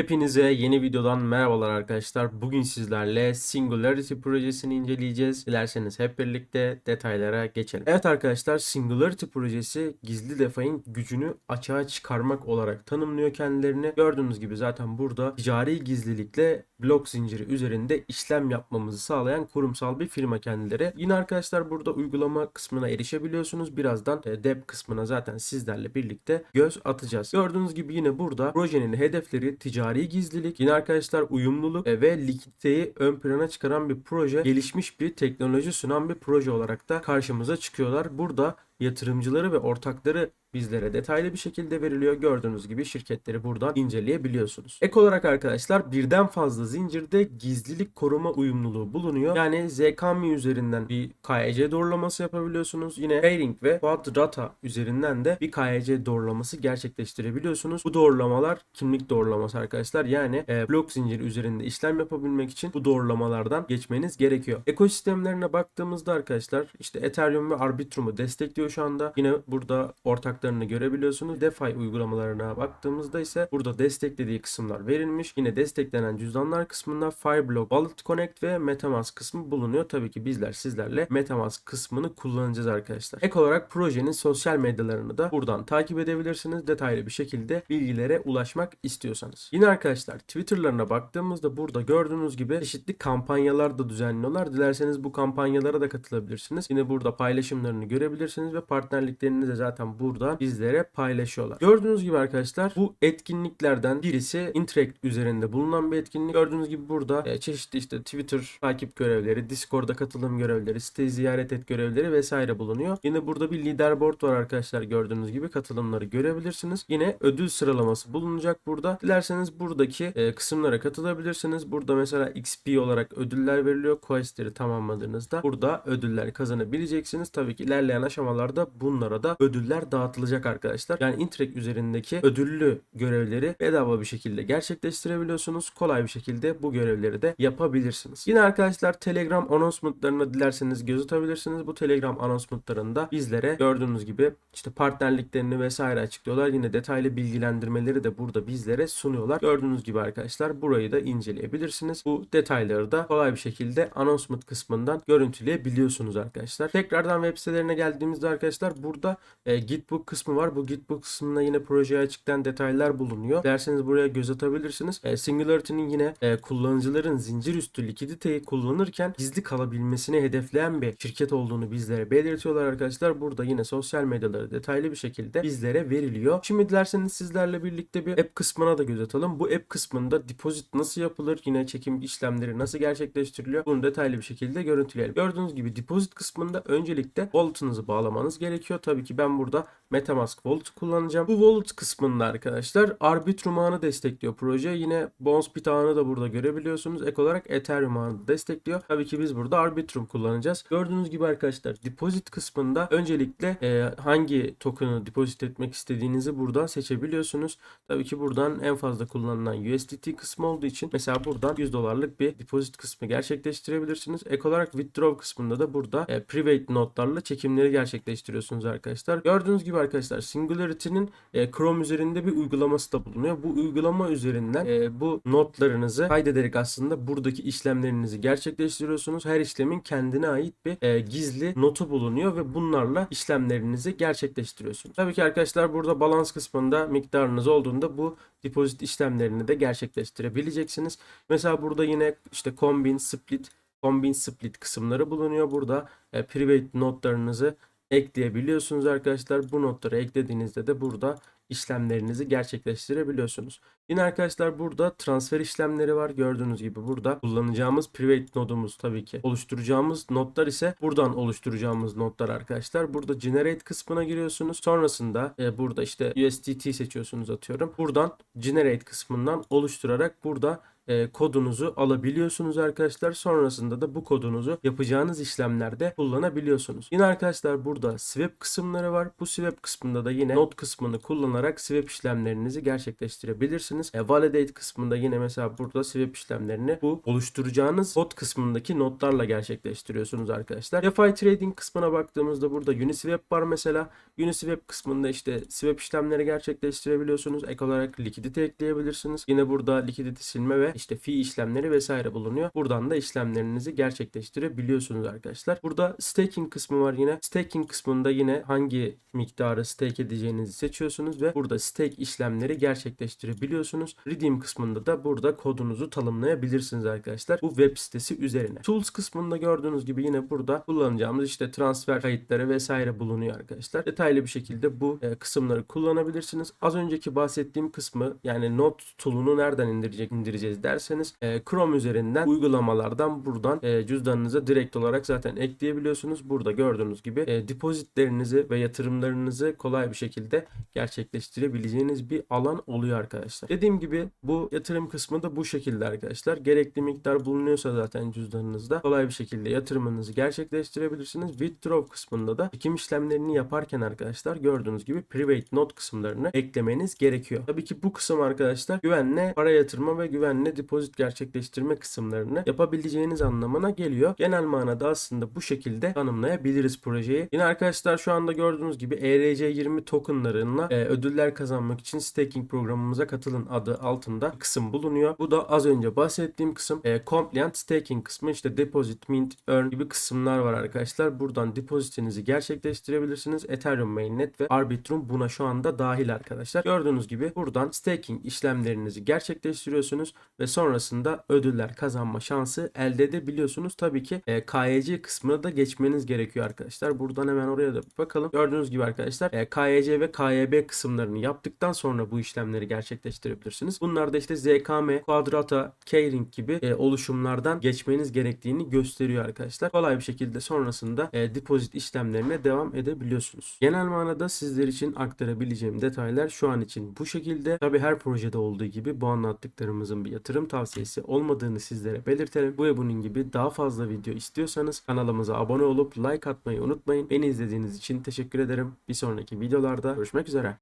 Hepinize yeni videodan merhabalar arkadaşlar. Bugün sizlerle Singularity projesini inceleyeceğiz. Dilerseniz hep birlikte detaylara geçelim. Evet arkadaşlar Singularity projesi gizli defayın gücünü açığa çıkarmak olarak tanımlıyor kendilerini. Gördüğünüz gibi zaten burada ticari gizlilikle blok zinciri üzerinde işlem yapmamızı sağlayan kurumsal bir firma kendileri. Yine arkadaşlar burada uygulama kısmına erişebiliyorsunuz. Birazdan e, dep kısmına zaten sizlerle birlikte göz atacağız. Gördüğünüz gibi yine burada projenin hedefleri ticari gizlilik, yine arkadaşlar uyumluluk e, ve likiditeyi ön plana çıkaran bir proje, gelişmiş bir teknoloji sunan bir proje olarak da karşımıza çıkıyorlar. Burada yatırımcıları ve ortakları bizlere detaylı bir şekilde veriliyor. Gördüğünüz gibi şirketleri buradan inceleyebiliyorsunuz. Ek olarak arkadaşlar birden fazla zincirde gizlilik koruma uyumluluğu bulunuyor. Yani ZKMI üzerinden bir KYC doğrulaması yapabiliyorsunuz. Yine Pairing ve Quadrata üzerinden de bir KYC doğrulaması gerçekleştirebiliyorsunuz. Bu doğrulamalar kimlik doğrulaması arkadaşlar. Yani e, blok zinciri üzerinde işlem yapabilmek için bu doğrulamalardan geçmeniz gerekiyor. Ekosistemlerine baktığımızda arkadaşlar işte Ethereum ve Arbitrum'u destekliyor şu anda. Yine burada ortaklarını görebiliyorsunuz. DeFi uygulamalarına baktığımızda ise burada desteklediği kısımlar verilmiş. Yine desteklenen cüzdanlar kısmında Fireblock, Wallet Connect ve Metamask kısmı bulunuyor. Tabii ki bizler sizlerle Metamask kısmını kullanacağız arkadaşlar. Ek olarak projenin sosyal medyalarını da buradan takip edebilirsiniz. Detaylı bir şekilde bilgilere ulaşmak istiyorsanız. Yine arkadaşlar Twitter'larına baktığımızda burada gördüğünüz gibi çeşitli kampanyalar da düzenliyorlar. Dilerseniz bu kampanyalara da katılabilirsiniz. Yine burada paylaşımlarını görebilirsiniz ve partnerliklerini de zaten burada bizlere paylaşıyorlar. Gördüğünüz gibi arkadaşlar bu etkinliklerden birisi Interact üzerinde bulunan bir etkinlik. Gördüğünüz gibi burada e, çeşitli işte Twitter takip görevleri, Discord'a katılım görevleri, siteyi ziyaret et görevleri vesaire bulunuyor. Yine burada bir leaderboard var arkadaşlar gördüğünüz gibi katılımları görebilirsiniz. Yine ödül sıralaması bulunacak burada. Dilerseniz buradaki e, kısımlara katılabilirsiniz. Burada mesela XP olarak ödüller veriliyor. Questleri tamamladığınızda burada ödüller kazanabileceksiniz. Tabii ki ilerleyen aşamalarda bunlara da ödüller dağıtılacak arkadaşlar. Yani Interact üzerindeki ödüllü görevleri bedava bir şekilde gerçekleştirebiliyorsunuz. Kolay bir şekilde bu görevleri de yapabilirsiniz. Yine arkadaşlar Telegram announcement'larına dilerseniz göz atabilirsiniz. Bu Telegram announcement'larında bizlere gördüğünüz gibi işte partnerliklerini vesaire açıklıyorlar. Yine detaylı bilgilendirmeleri de burada bizlere sunuyorlar. Gördüğünüz gibi arkadaşlar burayı da inceleyebilirsiniz. Bu detayları da kolay bir şekilde announcement kısmından görüntüleyebiliyorsunuz arkadaşlar. Tekrardan web sitelerine geldiğimizde arkadaşlar burada e, Gitbook kısmı var. Bu Gitbook kısmında yine projeye açıklayan detaylar bulunuyor. Derseniz buraya göz atabilirsiniz. E, Singularity'nin yine e, kullanıcıların zincir üstü likiditeyi kullanırken gizli kalabilmesini hedefleyen bir şirket olduğunu bizlere belirtiyorlar arkadaşlar. Burada yine sosyal medyaları detaylı bir şekilde bizlere veriliyor. Şimdi dilerseniz sizlerle birlikte bir app kısmına da göz atalım. Bu app kısmında deposit nasıl yapılır? Yine çekim işlemleri nasıl gerçekleştiriliyor? Bunu detaylı bir şekilde görüntüleyelim. Gördüğünüz gibi deposit kısmında öncelikle wallet'ınızı bağlamanız gerekiyor. Tabii ki ben burada Metamask Wallet kullanacağım. Bu wallet kısmında arkadaşlar Arbitrum ağını destekliyor proje. Yine Bonesbit ağını da burada görebiliyorsunuz. Ek olarak Ethereum ağını destekliyor. Tabii ki biz burada Arbitrum kullanacağız. Gördüğünüz gibi arkadaşlar deposit kısmında öncelikle e, hangi token'ı deposit etmek istediğinizi buradan seçebiliyorsunuz. Tabii ki buradan en fazla kullanılan USDT kısmı olduğu için mesela buradan 100 dolarlık bir deposit kısmı gerçekleştirebilirsiniz. Ek olarak withdraw kısmında da burada e, private notlarla çekimleri gerçekleştiriyorsunuz arkadaşlar. Gördüğünüz gibi arkadaşlar Singularity'nin e, Chrome üzerinde bir uygulaması da bulunuyor. Bu uygulama üzerinden e, bu notlarınızı kaydederek aslında buradaki işlemlerinizi gerçekleştiriyorsunuz. Her işlemin kendine ait bir e, gizli notu bulunuyor ve bunlarla işlemlerinizi gerçekleştiriyorsunuz. Tabii ki arkadaşlar burada balans kısmında miktarınız olduğunda bu depozit işlemlerini de gerçekleştirebileceksiniz. Mesela burada yine işte combine, split, combine split kısımları bulunuyor. Burada e, private notlarınızı ekleyebiliyorsunuz arkadaşlar. Bu notları eklediğinizde de burada işlemlerinizi gerçekleştirebiliyorsunuz. Yine arkadaşlar burada transfer işlemleri var. Gördüğünüz gibi burada kullanacağımız private nodumuz tabii ki. Oluşturacağımız notlar ise buradan oluşturacağımız notlar arkadaşlar. Burada generate kısmına giriyorsunuz. Sonrasında e, burada işte USDT seçiyorsunuz atıyorum. Buradan generate kısmından oluşturarak burada e, kodunuzu alabiliyorsunuz arkadaşlar. Sonrasında da bu kodunuzu yapacağınız işlemlerde kullanabiliyorsunuz. Yine arkadaşlar burada swap kısımları var. Bu swap kısmında da yine not kısmını kullanarak swap işlemlerinizi gerçekleştirebilirsiniz. E, validate kısmında yine mesela burada swap işlemlerini bu oluşturacağınız kod kısmındaki notlarla gerçekleştiriyorsunuz arkadaşlar. DeFi trading kısmına baktığımızda burada Uniswap var mesela. Uniswap kısmında işte swap işlemleri gerçekleştirebiliyorsunuz. Ek olarak likidite ekleyebilirsiniz. Yine burada likidite silme ve işte fee işlemleri vesaire bulunuyor. Buradan da işlemlerinizi gerçekleştirebiliyorsunuz arkadaşlar. Burada staking kısmı var yine. Staking kısmında yine hangi miktarı stake edeceğinizi seçiyorsunuz ve burada stake işlemleri gerçekleştirebiliyorsunuz. Redeem kısmında da burada kodunuzu tanımlayabilirsiniz arkadaşlar. Bu web sitesi üzerine. Tools kısmında gördüğünüz gibi yine burada kullanacağımız işte transfer kayıtları vesaire bulunuyor arkadaşlar. Detaylı bir şekilde bu e, kısımları kullanabilirsiniz. Az önceki bahsettiğim kısmı yani Note tool'unu nereden indirecek indireceğiz derseniz e, Chrome üzerinden uygulamalardan buradan e, cüzdanınıza direkt olarak zaten ekleyebiliyorsunuz. Burada gördüğünüz gibi e, depozitlerinizi ve yatırımlarınızı kolay bir şekilde gerçekleştirebileceğiniz bir alan oluyor arkadaşlar. Dediğim gibi bu yatırım kısmı da bu şekilde arkadaşlar. Gerekli miktar bulunuyorsa zaten cüzdanınızda kolay bir şekilde yatırımınızı gerçekleştirebilirsiniz. Withdraw kısmında da çekim işlemlerini yaparken arkadaşlar gördüğünüz gibi private note kısımlarını eklemeniz gerekiyor. Tabii ki bu kısım arkadaşlar güvenle para yatırma ve güvenle depozit gerçekleştirme kısımlarını yapabileceğiniz anlamına geliyor. Genel manada aslında bu şekilde tanımlayabiliriz projeyi. Yine arkadaşlar şu anda gördüğünüz gibi E ERC20 tokenlarına e, ödüller kazanmak için staking programımıza katılın adı altında kısım bulunuyor. Bu da az önce bahsettiğim kısım. E, compliant staking kısmı işte deposit, mint, earn gibi kısımlar var arkadaşlar. Buradan depozitinizi gerçekleştirebilirsiniz. Ethereum mainnet ve Arbitrum buna şu anda dahil arkadaşlar. Gördüğünüz gibi buradan staking işlemlerinizi gerçekleştiriyorsunuz ve sonrasında ödüller kazanma şansı elde edebiliyorsunuz. Tabii ki e, KYC kısmına da geçmeniz gerekiyor arkadaşlar. Buradan hemen oraya da bakalım. Gördüğünüz gibi arkadaşlar e, KYC ve KYB kısımlarını yaptıktan sonra bu işlemleri gerçekleştirebilirsiniz. Bunlar da işte ZKM, Quadrata, Keyring gibi e, oluşumlardan geçmeniz gerektiğini gösteriyor arkadaşlar. Kolay bir şekilde sonrasında e, depozit işlemlerine devam edebiliyorsunuz. Genel manada sizler için aktarabileceğim detaylar şu an için bu şekilde. Tabi her projede olduğu gibi bu anlattıklarımızın bir yatırım tavsiyesi olmadığını sizlere belirtelim. Bu ve bunun gibi daha fazla video istiyorsanız kanalımıza abone olup like atmayı unutmayın. Beni izlediğiniz için teşekkür ederim. Bir sonraki videolarda görüşmek üzere.